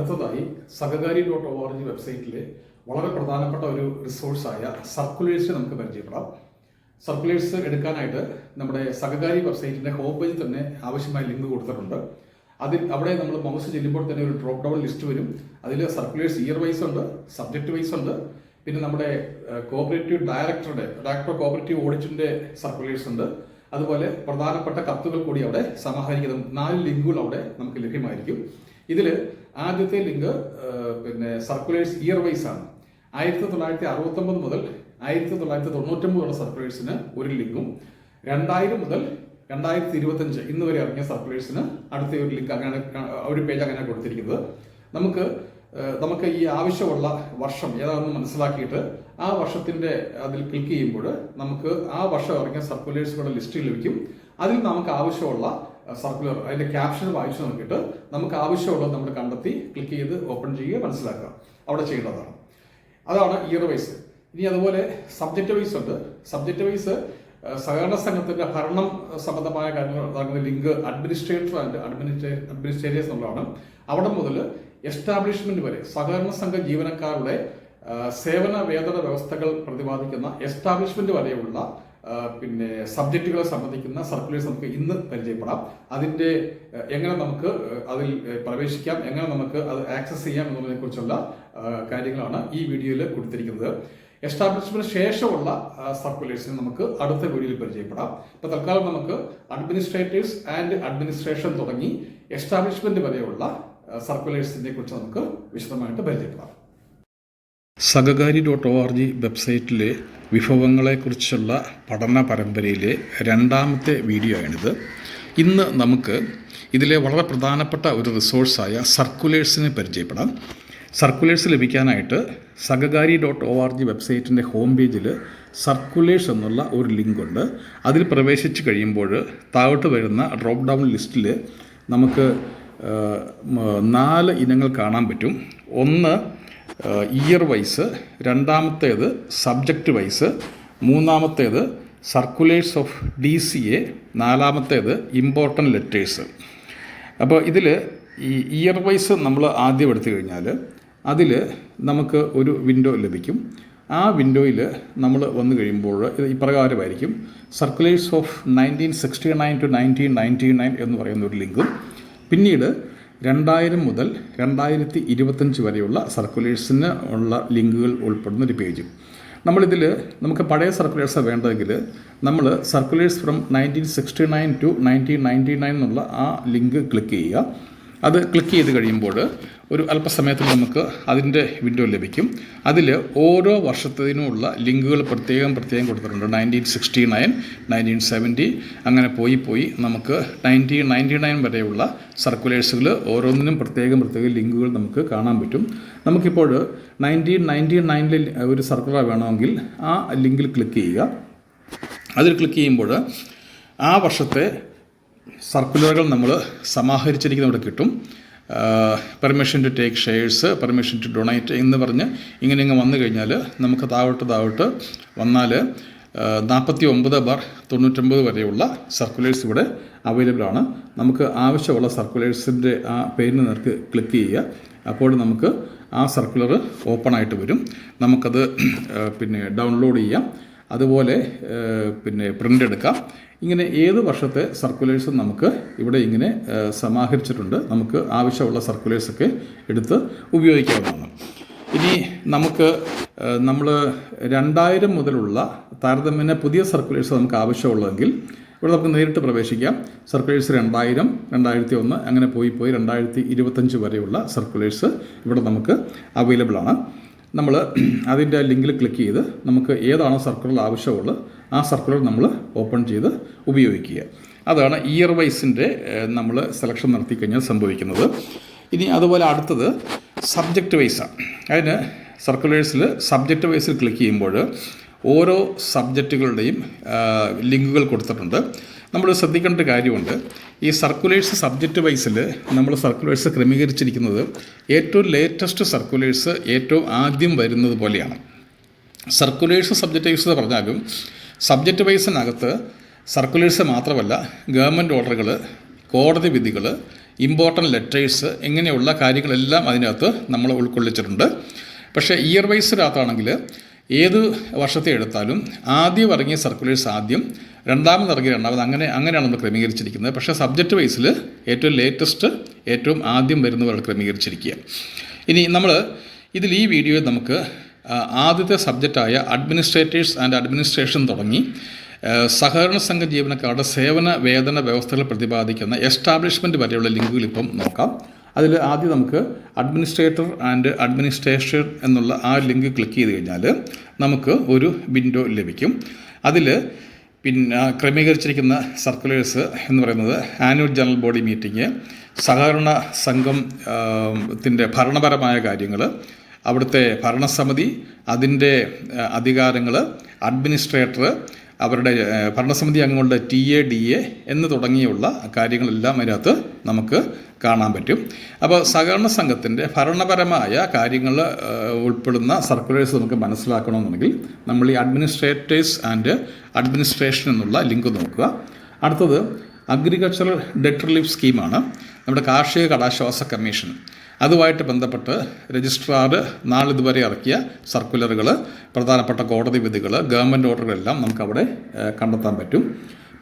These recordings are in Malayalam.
അടുത്തതായി Sahakari dot O R G വെബ്സൈറ്റിലെ വളരെ പ്രധാനപ്പെട്ട ഒരു റിസോഴ്സായ സർക്കുലേഴ്സ് നമുക്ക് പരിചയപ്പെടാം. സർക്കുലേഴ്സ് എടുക്കാനായിട്ട് നമ്മുടെ സഹകാരി വെബ്സൈറ്റിന്റെ ഹോം പേജിൽ തന്നെ ആവശ്യമായ ലിങ്ക് കൊടുത്തിട്ടുണ്ട്. അതിൽ അവിടെ നമ്മൾ മൗസ് ചെല്ലുമ്പോൾ തന്നെ ഒരു ഡ്രോപ്പ് ഡൗൺ ലിസ്റ്റ് വരും. അതിൽ സർക്കുലേഴ്സ് ഇയർ വൈസ് ഉണ്ട് സബ്ജക്ട് വൈസ് ഉണ്ട്. പിന്നെ നമ്മുടെ കോപ്പറേറ്റീവ് ഡയറക്ടറുടെ ഡയറക്ടർ കോപ്പറേറ്റീവ് ഓഡിറ്റിന്റെ സർക്കുലേഴ്സ് ഉണ്ട്. അതുപോലെ പ്രധാനപ്പെട്ട കത്തുകൾ കൂടി അവിടെ സമാഹരിക്കുന്ന നാല് ലിങ്കുകൾ അവിടെ നമുക്ക് ലഭ്യമായിരിക്കും. ഇതിൽ ആദ്യത്തെ ലിങ്ക് പിന്നെ സർക്കുലേഴ്സ് ഇയർ വൈസ് ആണ്. ആയിരത്തി തൊള്ളായിരത്തി അറുപത്തൊമ്പത് മുതൽ ആയിരത്തി തൊള്ളായിരത്തി തൊണ്ണൂറ്റൊമ്പത് സർക്കുലേഴ്സിന് ഒരു ലിങ്കും രണ്ടായിരം മുതൽ രണ്ടായിരത്തി ഇരുപത്തഞ്ച് ഇന്ന് വരെ ഇറങ്ങിയ സർക്കുലേഴ്സിന് അടുത്ത ഒരു ലിങ്ക് അങ്ങനെ ഒരു പേജ് അങ്ങനെ കൊടുത്തിരിക്കുന്നത്. നമുക്ക് നമുക്ക് ഈ ആവശ്യമുള്ള വർഷം ഏതാണെന്ന് മനസ്സിലാക്കിയിട്ട് ആ വർഷത്തിന്റെ അതിൽ ക്ലിക്ക് ചെയ്യുമ്പോൾ നമുക്ക് ആ വർഷം ഇറങ്ങിയ സർക്കുലേഴ്സുകളുടെ ലിസ്റ്റ് ലഭിക്കും. അതിൽ നമുക്ക് ആവശ്യമുള്ള സർക്കുലർ അതിന്റെ ക്യാപ്ഷൻ വായിച്ചു നോക്കിയിട്ട് നമുക്ക് ആവശ്യമുള്ളത് നമ്മൾ കണ്ടെത്തി ക്ലിക്ക് ചെയ്ത് ഓപ്പൺ ചെയ്യുക മനസ്സിലാക്കുക. അവിടെ ചെയ്യേണ്ടതാണ്. അതാണ് ഇയർ വൈസ് ഇനി അതുപോലെ സബ്ജക്റ്റ് വൈസ് ഉണ്ട്. സബ്ജക്റ്റ് വൈസ് സഹകരണ സംഘത്തിന്റെ ഭരണം സംബന്ധമായ കാര്യങ്ങൾ നടക്കുന്ന ലിങ്ക് അഡ്മിനിസ്ട്രേറ്റർ ആൻഡ് അഡ്മിനിസ്ട്രേ അഡ്മിനിസ്ട്രേറ്റേഴ്സ് എന്നുള്ളതാണ്. അവിടെ മുതൽ എസ്റ്റാബ്ലിഷ്മെന്റ് വരെ സഹകരണ സംഘ ജീവനക്കാരുടെ സേവന വേതന വ്യവസ്ഥകൾ പ്രതിപാദിക്കുന്ന എസ്റ്റാബ്ലിഷ്മെന്റ് വരെയുള്ള പിന്നെ സബ്ജക്റ്റുകളെ സംബന്ധിക്കുന്ന സർക്കുലേഴ്സ് നമുക്ക് ഇന്ന് പരിചയപ്പെടാം. അതിന്റെ എങ്ങനെ നമുക്ക് അതിൽ പ്രവേശിക്കാം എങ്ങനെ നമുക്ക് അത് ആക്സസ് ചെയ്യാം എന്നുള്ളതിനെ കുറിച്ചുള്ള കാര്യങ്ങളാണ് ഈ വീഡിയോയിൽ കൊടുത്തിരിക്കുന്നത്. എസ്റ്റാബ്ലിഷ്മെന്റ് ശേഷമുള്ള സർക്കുലേഷനെ നമുക്ക് അടുത്ത വീഡിയോയിൽ പരിചയപ്പെടാം. ഇപ്പൊ തൽക്കാലം നമുക്ക് അഡ്മിനിസ്ട്രേറ്റേഴ്സ് ആൻഡ് അഡ്മിനിസ്ട്രേഷൻ തുടങ്ങി എസ്റ്റാബ്ലിഷ്മെന്റ് വരെയുള്ള സർക്കുലേഴ്സിനെ കുറിച്ച് നമുക്ക് വിശദമായിട്ട് പരിചയപ്പെടാം. Sahakari dot O R G വെബ്സൈറ്റിലെ വിഭവങ്ങളെക്കുറിച്ചുള്ള പഠന പരമ്പരയിലെ രണ്ടാമത്തെ വീഡിയോ ആണിത്. ഇന്ന് നമുക്ക് ഇതിലെ വളരെ പ്രധാനപ്പെട്ട ഒരു റിസോഴ്സായ സർക്കുലേഴ്സിനെ പരിചയപ്പെടാം. Circulars ലഭിക്കാനായിട്ട് Sahakari dot O R G വെബ്സൈറ്റിന്റെ home പേജിൽ സർക്കുലേഴ്സ് എന്നുള്ള ഒരു ലിങ്കുണ്ട് അതിൽ പ്രവേശിച്ച് കഴിയുമ്പോൾ താഴോട്ട് വരുന്ന ഡ്രോപ്പ് ഡൗൺ ലിസ്റ്റിൽ നമുക്ക് നാല് ഇനങ്ങൾ കാണാൻ പറ്റും. ഒന്ന് ഇയർ വൈസ് രണ്ടാമത്തേത് സബ്ജക്റ്റ് വൈസ് മൂന്നാമത്തേത് circulars of D C A നാലാമത്തേത് ഇമ്പോർട്ടന്റ് ലെറ്റേഴ്സ് അപ്പോൾ ഇതിൽ ഈ ഇയർ വൈസ് നമ്മൾ ആദ്യം എടുത്തു കഴിഞ്ഞാൽ അതിൽ നമുക്ക് ഒരു വിൻഡോ ലഭിക്കും. ആ വിൻഡോയിൽ നമ്മൾ വന്നു കഴിയുമ്പോൾ ഇത് ഇപ്രകാരമായിരിക്കും. Circulars of nineteen sixty nine to nineteen ninety nine എന്ന് പറയുന്ന ഒരു ലിങ്കും. പിന്നീട് രണ്ടായിരം മുതൽ രണ്ടായിരത്തി ഇരുപത്തഞ്ച് വരെയുള്ള സർക്കുലേഴ്സിന് ഉള്ള ലിങ്കുകൾ ഉൾപ്പെടുന്ന ഒരു പേജും. നമ്മളിതിൽ നമുക്ക് പഴയ സർക്കുലേഴ്സ് വേണ്ടതെങ്കിൽ നമ്മൾ circulars from nineteen sixty nine to nineteen ninety nine എന്നുള്ള ആ ലിങ്ക് ക്ലിക്ക് ചെയ്യുക. അത് ക്ലിക്ക് ചെയ്ത് കഴിയുമ്പോൾ ഒരു അല്പസമയത്തിൽ നമുക്ക് അതിന്റെ വിൻഡോ ലഭിക്കും. അതിൽ ഓരോ വർഷത്തിനുമുള്ള ലിങ്കുകൾ പ്രത്യേകം പ്രത്യേകം കൊടുത്തിട്ടുണ്ട്. Nineteen sixty nine nineteen seventy അങ്ങനെ പോയി പോയി നമുക്ക് നയന്റീൻ നയന്റി നയൻ വരെയുള്ള സർക്കുലേഴ്സുകൾ ഓരോന്നിനും പ്രത്യേകം പ്രത്യേകം ലിങ്കുകൾ നമുക്ക് കാണാൻ പറ്റും. നമുക്കിപ്പോൾ നയന്റീൻ നയന്റി നയനിൽ ഒരു സർക്കുലർ വേണമെങ്കിൽ ആ ലിങ്കിൽ ക്ലിക്ക് ചെയ്യുക. അതിൽ ക്ലിക്ക് ചെയ്യുമ്പോൾ ആ വർഷത്തെ സർക്കുലറുകൾ നമ്മൾ സമാഹരിച്ചിരിക്കുന്ന ഇവിടെ കിട്ടും. Permission to take shares permission to donate എന്ന് പറഞ്ഞ് ഇങ്ങനെ ഇങ്ങ് വന്നു കഴിഞ്ഞാൽ നമുക്ക് താഴോട്ട് താഴോട്ട് വന്നാൽ നാൽപ്പത്തി ഒമ്പത് ബാർ തൊണ്ണൂറ്റൊമ്പത് വരെയുള്ള സർക്കുലേഴ്സ് ഇവിടെ അവൈലബിൾ ആണ്. നമുക്ക് ആവശ്യമുള്ള സർക്കുലേഴ്സിന്റെ ആ പേരിന് നേർക്ക് ക്ലിക്ക് ചെയ്യുക. അപ്പോൾ നമുക്ക് ആ സർക്കുലർ ഓപ്പൺ ആയിട്ട് വരും. നമുക്കത് പിന്നെ ഡൗൺലോഡ് ചെയ്യാം. അതുപോലെ പിന്നെ പ്രിന്റ് എടുക്കാം. ഇങ്ങനെ ഏത് വർഷത്തെ സർക്കുലേഴ്സും നമുക്ക് ഇവിടെ ഇങ്ങനെ സമാഹരിച്ചിട്ടുണ്ട് നമുക്ക് ആവശ്യമുള്ള സർക്കുലേഴ്സൊക്കെ എടുത്ത് ഉപയോഗിക്കാവുന്നതാണ്. ഇനി നമുക്ക് നമ്മൾ രണ്ടായിരം മുതലുള്ള താരതമ്യേന പുതിയ സർക്കുലേഴ്സ് നമുക്ക് ആവശ്യമുള്ളതെങ്കിൽ ഇവിടെ നമുക്ക് നേരിട്ട് പ്രവേശിക്കാം. സർക്കുലേഴ്സ് രണ്ടായിരം രണ്ടായിരത്തി ഒന്ന് അങ്ങനെ പോയി പോയി രണ്ടായിരത്തി ഇരുപത്തഞ്ച് വരെയുള്ള സർക്കുലേഴ്സ് ഇവിടെ നമുക്ക് അവൈലബിൾ ആണ്. നമ്മൾ അതിന്റെ ലിങ്കിൽ ക്ലിക്ക് ചെയ്ത് നമുക്ക് ഏതാണ് സർക്കുലർ ആവശ്യമുള്ളത് ആ സർക്കുലർ നമ്മൾ ഓപ്പൺ ചെയ്ത് ഉപയോഗിക്കുക. അതാണ് ഇയർ വൈസിന്റെ നമ്മൾ സെലക്ഷൻ നടത്തി കഴിഞ്ഞാൽ സംഭവിക്കുന്നത്. ഇനി അതുപോലെ അടുത്തത് സബ്ജക്റ്റ് വൈസാണ് അതിന് സർക്കുലേഴ്സിൽ സബ്ജക്റ്റ് വൈസിൽ ക്ലിക്ക് ചെയ്യുമ്പോൾ ഓരോ സബ്ജക്റ്റുകളുടെയും ലിങ്കുകൾ കൊടുത്തിട്ടുണ്ട്. നമ്മൾ ശ്രദ്ധിക്കേണ്ട ഒരു കാര്യമുണ്ട്. ഈ സർക്കുലേഴ്സ് സബ്ജക്റ്റ് വൈസിൽ നമ്മൾ സർക്കുലേഴ്സ് ക്രമീകരിച്ചിരിക്കുന്നത് ഏറ്റവും ലേറ്റസ്റ്റ് സർക്കുലേഴ്സ് ഏറ്റവും ആദ്യം വരുന്നത് പോലെയാണ്. സർക്കുലേഴ്സ് സബ്ജക്റ്റ് വൈസ് പറഞ്ഞാലും സബ്ജക്റ്റ് വൈസിനകത്ത് സർക്കുലേഴ്സ് മാത്രമല്ല ഗവൺമെന്റ് ഓർഡറുകൾ കോടതി വിധികൾ ഇമ്പോർട്ടന്റ് ലെറ്റേഴ്സ് ഇങ്ങനെയുള്ള കാര്യങ്ങളെല്ലാം അതിനകത്ത് നമ്മൾ ഉൾക്കൊള്ളിച്ചിട്ടുണ്ട്. പക്ഷേ ഇയർ വൈസിനകത്താണെങ്കിൽ ഏത് വർഷത്തെ എടുത്താലും ആദ്യം ഇറങ്ങിയ സർക്കുലേഴ്സ് ആദ്യം രണ്ടാമത് ഇറങ്ങിയ രണ്ടാമത് അങ്ങനെ അങ്ങനെയാണ് നമ്മൾ ക്രമീകരിച്ചിരിക്കുന്നത്. പക്ഷേ സബ്ജക്റ്റ് വൈസിൽ ഏറ്റവും ലേറ്റസ്റ്റ് ഏറ്റവും ആദ്യം വരുന്നവരാണ് ക്രമീകരിച്ചിരിക്കുക. ഇനി നമ്മൾ ഇതിൽ ഈ വീഡിയോയിൽ നമുക്ക് ആദ്യത്തെ സബ്ജക്റ്റായ അഡ്മിനിസ്ട്രേറ്റേഴ്സ് ആൻഡ് അഡ്മിനിസ്ട്രേഷൻ തുടങ്ങി സഹകരണ സംഘ ജീവനക്കാരുടെ സേവന വേതന വ്യവസ്ഥകൾ പ്രതിപാദിക്കുന്ന എസ്റ്റാബ്ലിഷ്മെന്റ് വരെയുള്ള ലിങ്കുകൾ ഇപ്പം നോക്കാം. അതിൽ ആദ്യം നമുക്ക് അഡ്മിനിസ്ട്രേറ്റർ ആൻഡ് അഡ്മിനിസ്ട്രേഷൻ എന്നുള്ള ആ ലിങ്ക് ക്ലിക്ക് ചെയ്ത് കഴിഞ്ഞാൽ നമുക്ക് ഒരു വിൻഡോ ലഭിക്കും. അതിൽ പിന്നെ ക്രമീകരിച്ചിരിക്കുന്ന സർക്കുലേഴ്സ് എന്ന് പറയുന്നത് ആനുവൽ ജനറൽ ബോഡി മീറ്റിംഗ് സഹകരണ സംഘം ത്തിന്റെ ഭരണപരമായ കാര്യങ്ങൾ അവിടുത്തെ ഭരണസമിതി അതിന്റെ അധികാരങ്ങൾ അഡ്മിനിസ്ട്രേറ്റർ അവരുടെ ഭരണസമിതി അംഗങ്ങളുടെ ടി എ ഡി എ എന്ന് തുടങ്ങിയുള്ള കാര്യങ്ങളെല്ലാം അതിനകത്ത് നമുക്ക് കാണാൻ പറ്റും. അപ്പോൾ സഹകരണ സംഘത്തിന്റെ ഭരണപരമായ കാര്യങ്ങൾ ഉൾപ്പെടുന്ന സർക്കുലേഴ്സ് നമുക്ക് മനസ്സിലാക്കണമെന്നുണ്ടെങ്കിൽ നമ്മൾ ഈ അഡ്മിനിസ്ട്രേറ്റേഴ്സ് ആൻഡ് അഡ്മിനിസ്ട്രേഷൻ എന്നുള്ള ലിങ്ക് നോക്കുക. അടുത്തത് അഗ്രികൾച്ചറൽ ഡെറ്റ് റിലീഫ് സ്കീമാണ്. നമ്മുടെ കാർഷിക കടാശ്വാസ കമ്മീഷൻ. അതുമായിട്ട് ബന്ധപ്പെട്ട് രജിസ്ട്രാർ നാളിതുവരെ ഇറക്കിയ സർക്കുലറുകൾ പ്രധാനപ്പെട്ട കോടതി വിധികൾ ഗവൺമെന്റ് ഓർഡറുകളെല്ലാം നമുക്കവിടെ കണ്ടെത്താൻ പറ്റും.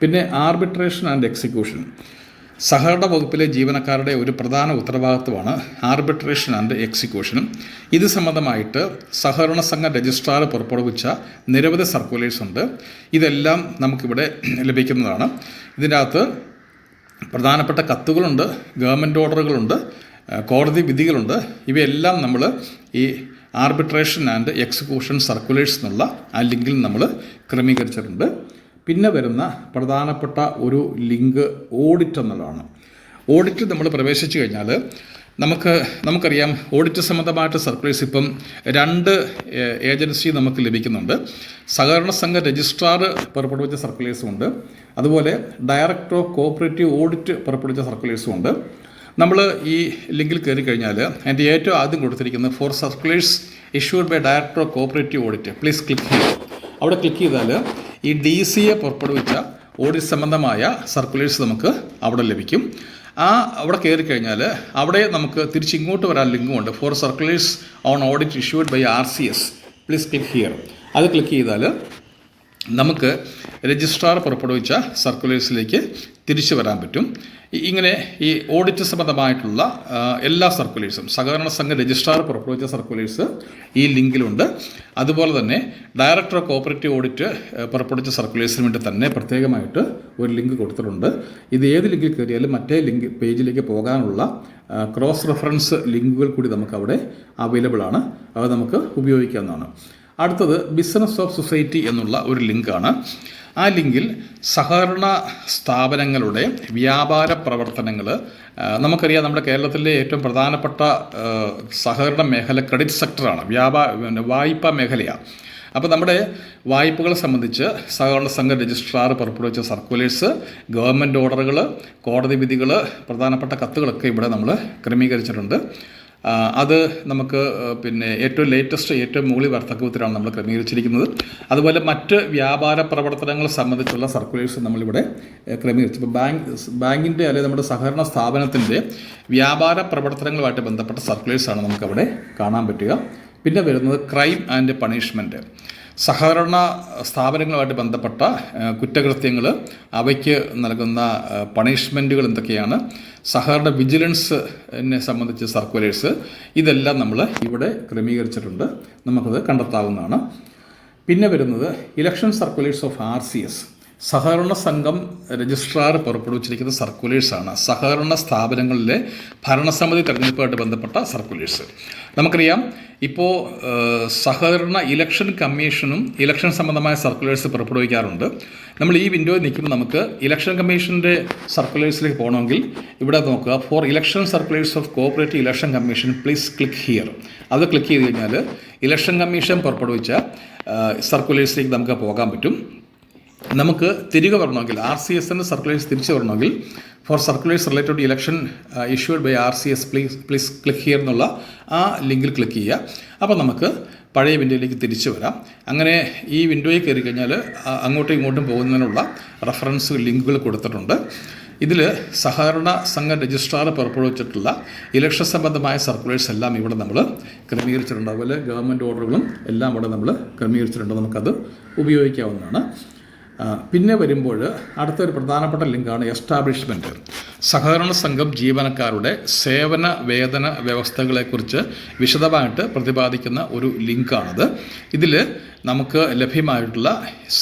പിന്നെ ആർബിട്രേഷൻ ആൻഡ് എക്സിക്യൂഷൻ. സഹകരണ വകുപ്പിലെ ജീവനക്കാരുടെ ഒരു പ്രധാന ഉത്തരവാദിത്വമാണ് ആർബിട്രേഷൻ ആൻഡ് എക്സിക്യൂഷനും. ഇത് സംബന്ധമായിട്ട് സഹകരണ സംഘ രജിസ്ട്രാർ പുറപ്പെടുവിച്ച നിരവധി സർക്കുലേഴ്സ് ഉണ്ട്. ഇതെല്ലാം നമുക്കിവിടെ ലഭിക്കുന്നതാണ്. ഇതിന്റെ അകത്ത് പ്രധാനപ്പെട്ട കത്തുകളുണ്ട് ഗവൺമെന്റ് ഓർഡറുകളുണ്ട് കോടതി വിധികളുണ്ട്. ഇവയെല്ലാം നമ്മൾ ഈ ആർബിട്രേഷൻ ആൻഡ് എക്സിക്യൂഷൻ സർക്കുലേഴ്സ് എന്നുള്ള ആ ലിങ്കിൽ നമ്മൾ ക്രമീകരിച്ചിട്ടുണ്ട്. പിന്നെ വരുന്ന പ്രധാനപ്പെട്ട ഒരു ലിങ്ക് ഓഡിറ്റ് എന്നുള്ളതാണ്. ഓഡിറ്റ് നമ്മൾ പ്രവേശിച്ചു കഴിഞ്ഞാൽ നമുക്ക് നമുക്കറിയാം ഓഡിറ്റ് സംബന്ധമായിട്ട് സർക്കുലേഴ്സ് ഇപ്പം രണ്ട് ഏജൻസി നമുക്ക് ലഭിക്കുന്നുണ്ട്. സഹകരണ സംഘ രജിസ്ട്രാർ പുറപ്പെടുവിച്ച സർക്കുലേഴ്സും ഉണ്ട്. അതുപോലെ ഡയറക്ടർ ഓഫ് കോപ്പറേറ്റീവ് ഓഡിറ്റ് പുറപ്പെടുവിച്ച സർക്കുലേഴ്സും ഉണ്ട്. നമ്മൾ ഈ ലിങ്കിൽ കയറി കഴിഞ്ഞാൽ അതിന്റെ ഏറ്റവും ആദ്യം കൊടുത്തിരിക്കുന്നത് for circulars issued by director of cooperative audit please click ചെയ്യുക അവിടെ ക്ലിക്ക് ചെയ്താൽ ഈ ഡി സി എ പുറപ്പെടുവിച്ച ഓഡിറ്റ് സംബന്ധമായ സർക്കുലേഴ്സ് നമുക്ക് അവിടെ ലഭിക്കും. ആ അവിടെ കയറി കഴിഞ്ഞാൽ അവിടെ നമുക്ക് തിരിച്ചിങ്ങോട്ട് വരാൻ ലിങ്കുമുണ്ട്. For circulars on audit issued by R C S please click here അത് ക്ലിക്ക് ചെയ്താൽ നമുക്ക് രജിസ്ട്രാർ പുറപ്പെടുവിച്ച സർക്കുലേഴ്സിലേക്ക് തിരിച്ചു വരാൻ പറ്റും. ഇങ്ങനെ ഈ ഓഡിറ്റ് സംബന്ധമായിട്ടുള്ള എല്ലാ സർക്കുലേഴ്സും സഹകരണ സംഘ രജിസ്ട്രാർ പുറപ്പെടുവിച്ച സർക്കുലേഴ്സ് ഈ ലിങ്കിലുണ്ട്. അതുപോലെ തന്നെ ഡയറക്ടർ ഓഫ് കോപ്പറേറ്റീവ് ഓഡിറ്റ് പുറപ്പെടുവിച്ച സർക്കുലേഴ്സിന് വേണ്ടി തന്നെ പ്രത്യേകമായിട്ട് ഒരു ലിങ്ക് കൊടുത്തിട്ടുണ്ട്. ഇത് ഏത് ലിങ്കിൽ കയറിയാലും മറ്റേ ലിങ്ക് പേജിലേക്ക് പോകാനുള്ള ക്രോസ് റെഫറൻസ് ലിങ്കുകൾ കൂടി നമുക്ക് അവിടെ അവൈലബിൾ ആണ്. അത് നമുക്ക് ഉപയോഗിക്കാവുന്നതാണ്. അടുത്തത് ബിസിനസ് ഓഫ് സൊസൈറ്റി എന്നുള്ള ഒരു ലിങ്കാണ്. ആ ലിങ്കിൽ സഹകരണ സ്ഥാപനങ്ങളുടെ വ്യാപാര പ്രവർത്തനങ്ങൾ നമുക്കറിയാം നമ്മുടെ കേരളത്തിലെ ഏറ്റവും പ്രധാനപ്പെട്ട സഹകരണ മേഖല ക്രെഡിറ്റ് സെക്ടറാണ് വ്യാപാ വായ്പാ മേഖലയാണ് അപ്പോൾ നമ്മുടെ വായ്പകളെ സംബന്ധിച്ച് സഹകരണ സംഘ രജിസ്ട്രാർ പുറപ്പെടുവിച്ച സർക്കുലേഴ്സ് ഗവൺമെന്റ് ഓർഡറുകൾ കോടതി വിധികൾ പ്രധാനപ്പെട്ട കത്തുകളൊക്കെ ഇവിടെ നമ്മൾ ക്രമീകരിച്ചിട്ടുണ്ട്. അത് നമുക്ക് പിന്നെ ഏറ്റവും ലേറ്റസ്റ്റ് ഏറ്റവും മുകളിൽ വർത്തകത്തിലാണ് നമ്മൾ ക്രമീകരിച്ചിരിക്കുന്നത്. അതുപോലെ മറ്റ് വ്യാപാര പ്രവർത്തനങ്ങൾ സംബന്ധിച്ചുള്ള സർക്കുലേഴ്സ് നമ്മളിവിടെ ക്രമീകരിച്ചു. ഇപ്പോൾ ബാങ്ക് ബാങ്കിന്റെ അല്ലെങ്കിൽ നമ്മുടെ സഹകരണ സ്ഥാപനത്തിന്റെ വ്യാപാര പ്രവർത്തനങ്ങളുമായിട്ട് ബന്ധപ്പെട്ട സർക്കുലേഴ്സാണ് നമുക്കവിടെ കാണാൻ പറ്റുക. പിന്നെ വരുന്നത് ക്രൈം ആൻഡ് പണിഷ്മെന്റ് സഹകരണ സ്ഥാപനങ്ങളുമായിട്ട് ബന്ധപ്പെട്ട കുറ്റകൃത്യങ്ങൾ അവയ്ക്ക് നൽകുന്ന പണിഷ്മെന്റുകൾ എന്തൊക്കെയാണ് സഹകരണ വിജിലൻസിനെ സംബന്ധിച്ച് സർക്കുലേഴ്സ് ഇതെല്ലാം നമ്മൾ ഇവിടെ ക്രമീകരിച്ചിട്ടുണ്ട്. നമുക്കത് കണ്ടെത്താവുന്നതാണ്. പിന്നെ വരുന്നത് election circulars of R C S. സഹകരണ സംഘം രജിസ്ട്രാർ പുറപ്പെടുവിച്ചിരിക്കുന്ന സർക്കുലേഴ്സാണ്. സഹകരണ സ്ഥാപനങ്ങളിലെ ഭരണസമിതി തെരഞ്ഞെടുപ്പുമായിട്ട് ബന്ധപ്പെട്ട സർക്കുലേഴ്സ്. നമുക്കറിയാം ഇപ്പോൾ സഹകരണ ഇലക്ഷൻ കമ്മീഷനും ഇലക്ഷൻ സംബന്ധമായ സർക്കുലേഴ്സ് പുറപ്പെടുവിക്കാറുണ്ട്. നമ്മൾ ഈ വിൻഡോയിൽ നിൽക്കുമ്പോൾ നമുക്ക് ഇലക്ഷൻ കമ്മീഷന്റെ സർക്കുലേഴ്സിലേക്ക് പോകണമെങ്കിൽ ഇവിടെ നോക്കുക. For election circulars of cooperative election commission please click here. അത് ക്ലിക്ക് ചെയ്ത് കഴിഞ്ഞാൽ ഇലക്ഷൻ കമ്മീഷൻ പുറപ്പെടുവിച്ച സർക്കുലേഴ്സിലേക്ക് നമുക്ക് പോകാൻ പറ്റും. നമുക്ക് തിരികെ വരണമെങ്കിൽ ആർ സി എസിന്റെ സർക്കുലേഴ്സ് തിരിച്ചു വരണമെങ്കിൽ for circulars related election issued by R C S please please click here എന്നുള്ള ആ ലിങ്കിൽ ക്ലിക്ക് ചെയ്യുക. അപ്പോൾ നമുക്ക് പഴയ വിൻഡോയിലേക്ക് തിരിച്ചു വരാം. അങ്ങനെ ഈ വിൻഡോയിൽ കയറി കഴിഞ്ഞാൽ അങ്ങോട്ടും ഇങ്ങോട്ടും പോകുന്നതിനുള്ള റെഫറൻസ് ലിങ്കുകൾ കൊടുത്തിട്ടുണ്ട്. ഇതിൽ സഹകരണ സംഘ രജിസ്ട്രാർ പുറപ്പെടുവിച്ചിട്ടുള്ള ഇലക്ഷൻ സംബന്ധമായ സർക്കുലേഴ്സ് എല്ലാം ഇവിടെ നമ്മൾ ക്രമീകരിച്ചിട്ടുണ്ട്. അതുപോലെ ഗവൺമെന്റ് ഓർഡറുകളും എല്ലാം ഇവിടെ നമ്മൾ ക്രമീകരിച്ചിട്ടുണ്ട്. നമുക്കത് ഉപയോഗിക്കാവുന്നതാണ്. പിന്നെ വരുമ്പോൾ അടുത്തൊരു പ്രധാനപ്പെട്ട ലിങ്കാണ് എസ്റ്റാബ്ലിഷ്മെന്റ് സഹകരണ സംഘം ജീവനക്കാരുടെ സേവന വേതന വ്യവസ്ഥകളെക്കുറിച്ച് വിശദമായിട്ട് പ്രതിപാദിക്കുന്ന ഒരു ലിങ്കാണത്. ഇതിൽ നമുക്ക് ലഭ്യമായിട്ടുള്ള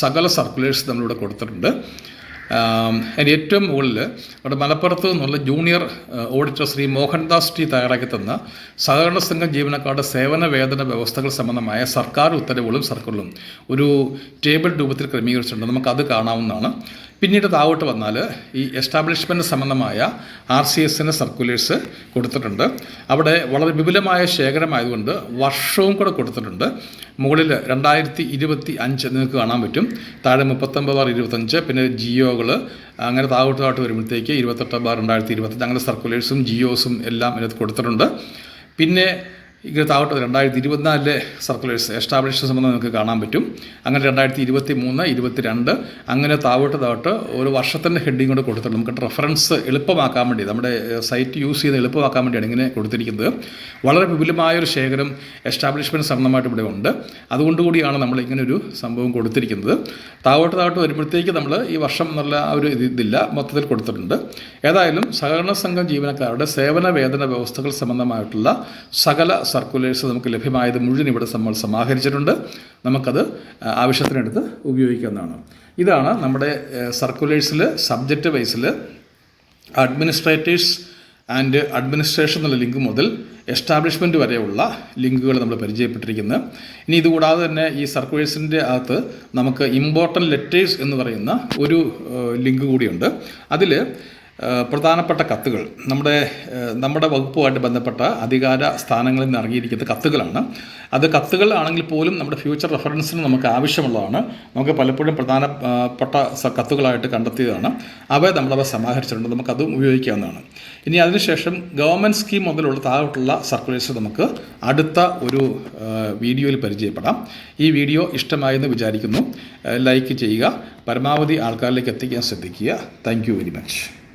സകല സർക്കുലേഴ്സ് നമ്മളിവിടെ കൊടുത്തിട്ടുണ്ട്. അതിന്റെ ഏറ്റവും മുകളിൽ നമ്മുടെ മലപ്പുറത്ത് നിന്നുള്ള junior auditor Shri Mohandas T തയ്യാറാക്കി തന്ന സഹകരണ സംഘം ജീവനക്കാരുടെ സേവന വേതന വ്യവസ്ഥകൾ സംബന്ധമായ സർക്കാർ ഉത്തരവുകളും സർക്കിളും ഒരു ടേബിൾ രൂപത്തിൽ ക്രമീകരിച്ചിട്ടുണ്ട്. നമുക്കത് കാണാവുന്നതാണ്. പിന്നീട് താവോട്ട് വന്നാൽ ഈ എസ്റ്റാബ്ലിഷ്മെന്റ് സംബന്ധമായ ആർ സി എസിന്റെ സർക്കുലേഴ്സ് കൊടുത്തിട്ടുണ്ട്. അവിടെ വളരെ വിപുലമായ ശേഖരമായതുകൊണ്ട് വർഷവും കൂടെ കൊടുത്തിട്ടുണ്ട്. മുകളിൽ രണ്ടായിരത്തി ഇരുപത്തി അഞ്ച് നിങ്ങൾക്ക് കാണാൻ പറ്റും. താഴെ മുപ്പത്തൊമ്പത് ബാർ ഇരുപത്തഞ്ച് പിന്നെ ജിയോകൾ അങ്ങനെ താവോട്ട് താഴോട്ട് വരുമ്പോഴത്തേക്ക് ഇരുപത്തെട്ട് ബാർ രണ്ടായിരത്തി ഇരുപത്തഞ്ച് അങ്ങനെ സർക്കുലേഴ്സും ജിയോസും എല്ലാം ഇതിനകത്ത് കൊടുത്തിട്ടുണ്ട്. പിന്നെ ഇങ്ങനെ ആവട്ടെ രണ്ടായിരത്തി ഇരുപത്തിനാലിലെ സർക്കുലേഴ്സ് എസ്റ്റാബ്ലിഷ് സംബന്ധം നിങ്ങൾക്ക് കാണാൻ പറ്റും. അങ്ങനെ രണ്ടായിരത്തി ഇരുപത്തി മൂന്ന് ഇരുപത്തി രണ്ട് അങ്ങനെ താവോട്ട് താവട്ട് ഒരു വർഷത്തിന്റെ ഹെഡിങ് കൊണ്ട് കൊടുത്തിട്ടുണ്ട്. നമുക്ക് റെഫറൻസ് എളുപ്പമാക്കാൻ വേണ്ടി നമ്മുടെ സൈറ്റ് യൂസ് ചെയ്ത് എളുപ്പമാക്കാൻ വേണ്ടിയാണ് ഇങ്ങനെ കൊടുത്തിരിക്കുന്നത്. വളരെ വിപുലമായൊരു ശേഖരം എസ്റ്റാബ്ലിഷ്മെന്റ് സംബന്ധമായിട്ട് ഇവിടെ ഉണ്ട്. അതുകൊണ്ടുകൂടിയാണ് നമ്മൾ ഇങ്ങനെ ഒരു സംഭവം കൊടുത്തിരിക്കുന്നത്. താവോട്ട് താവട്ട് വരുമ്പോഴത്തേക്ക് നമ്മൾ ഈ വർഷം എന്നുള്ള ആ ഒരു ഇതില്ല മൊത്തത്തിൽ കൊടുത്തിട്ടുണ്ട്. ഏതായാലും സഹകരണ സംഘം ജീവനക്കാരുടെ സേവന വേതന വ്യവസ്ഥകൾ സംബന്ധമായിട്ടുള്ള സകല സർക്കുലേഴ്സ് നമുക്ക് ലഭ്യമായത് മുഴുവൻ ഇവിടെ നമ്മൾ സമാഹരിച്ചിട്ടുണ്ട്. നമുക്കത് ആവശ്യത്തിനെടുത്ത് ഉപയോഗിക്കാവുന്നതാണ്. ഇതാണ് നമ്മുടെ സർക്കുലേഴ്സിൽ സബ്ജക്റ്റ് വൈസിൽ അഡ്മിനിസ്ട്രേറ്റേഴ്സ് ആൻഡ് അഡ്മിനിസ്ട്രേഷൻ എന്നുള്ള ലിങ്ക് മുതൽ എസ്റ്റാബ്ലിഷ്മെന്റ് വരെയുള്ള ലിങ്കുകൾ നമ്മൾ പരിചയപ്പെട്ടിരിക്കുന്നത്. ഇനി ഇതുകൂടാതെ തന്നെ ഈ സർക്കുലേഴ്സിന്റെ അകത്ത് നമുക്ക് ഇമ്പോർട്ടന്റ് ലെറ്റേഴ്സ് എന്ന് പറയുന്ന ഒരു ലിങ്ക് കൂടിയുണ്ട്. അതിൽ പ്രധാനപ്പെട്ട കത്തുകൾ. നമ്മുടെ നമ്മുടെ വകുപ്പുമായിട്ട് ബന്ധപ്പെട്ട അധികാര സ്ഥാനങ്ങളിൽ നിന്ന് ഇറങ്ങിയിരിക്കുന്ന കത്തുകളാണ്. അത് കത്തുകൾ ആണെങ്കിൽ പോലും നമ്മുടെ ഫ്യൂച്ചർ റെഫറൻസിന് നമുക്ക് ആവശ്യമുള്ളതാണ്. നമുക്ക് പലപ്പോഴും പ്രധാനപ്പെട്ട കത്തുകളായിട്ട് കണ്ടെത്തിയതാണ്. അവ നമ്മളവ സമാഹരിച്ചിട്ടുണ്ട്. നമുക്കതും ഉപയോഗിക്കാവുന്നതാണ്. ഇനി അതിനുശേഷം ഗവൺമെന്റ് സ്കീം മുതലുള്ള താഴോട്ടുള്ള സർക്കുലേഷൻ നമുക്ക് അടുത്ത ഒരു വീഡിയോയിൽ പരിചയപ്പെടാം. ഈ വീഡിയോ ഇഷ്ടമായെന്ന് വിചാരിക്കുന്നു. ലൈക്ക് ചെയ്യുക. പരമാവധി ആൾക്കാരിലേക്ക് എത്തിക്കാൻ ശ്രദ്ധിക്കുക. Thank very much